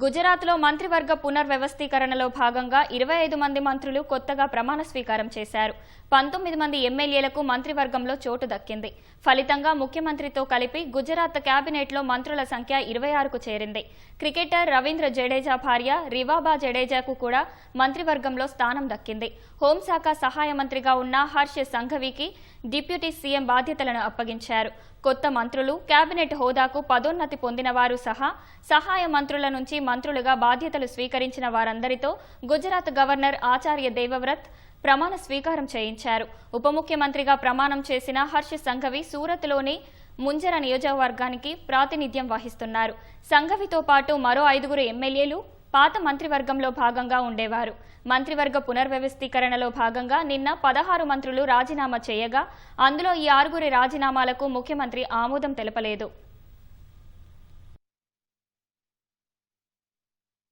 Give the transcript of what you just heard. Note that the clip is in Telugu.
గుజరాత్లో మంత్రివర్గ పునర్వ్యవస్థీకరణలో భాగంగా ఇరవై ఐదు మంది మంత్రులు కొత్తగా ప్రమాణ స్వీకారం చేశారు. పంతొమ్మిది మంది ఎమ్మెల్యేలకు మంత్రివర్గంలో చోటు దక్కింది. ఫలితంగా ముఖ్యమంత్రితో కలిపి గుజరాత్ కేబినెట్లో మంత్రుల సంఖ్య ఇరవై ఆరుకు చేరింది. క్రికెటర్ రవీంద్ర జడేజా భార్య రివాబా జడేజాకు కూడా మంత్రివర్గంలో స్థానం దక్కింది. హోంశాఖ సహాయ మంత్రిగా ఉన్న హర్ష సంఘవికి డిప్యూటీ సీఎం బాధ్యతలను అప్పగించారు. కొత్త మంత్రులు కేబినెట్ హోదాకు పదోన్నతి పొందిన వారు సహా సహాయ మంత్రుల నుంచి మంత్రులుగా బాధ్యతలు స్వీకరించిన వారందరితో గుజరాత్ గవర్నర్ ఆచార్య దేవవ్రత్ ప్రమాణ స్వీకారం చేయించారు. ఉప ముఖ్యమంత్రిగా ప్రమాణం చేసిన హర్ష సంఘవి సూరత్లోని ముంజర నియోజకవర్గానికి ప్రాతినిధ్యం వహిస్తున్నారు. సంఘవితో పాటు మరో ఐదుగురు ఎమ్మెల్యేలు పాత మంత్రివర్గంలో భాగంగా ఉండేవారు. మంత్రివర్గ పునర్వ్యవస్థీకరణలో భాగంగా నిన్న పదహారు మంత్రులు రాజీనామా చేయగా అందులో ఈ ఆరుగురి రాజీనామాలకు ముఖ్యమంత్రి ఆమోదం తెలపలేదు.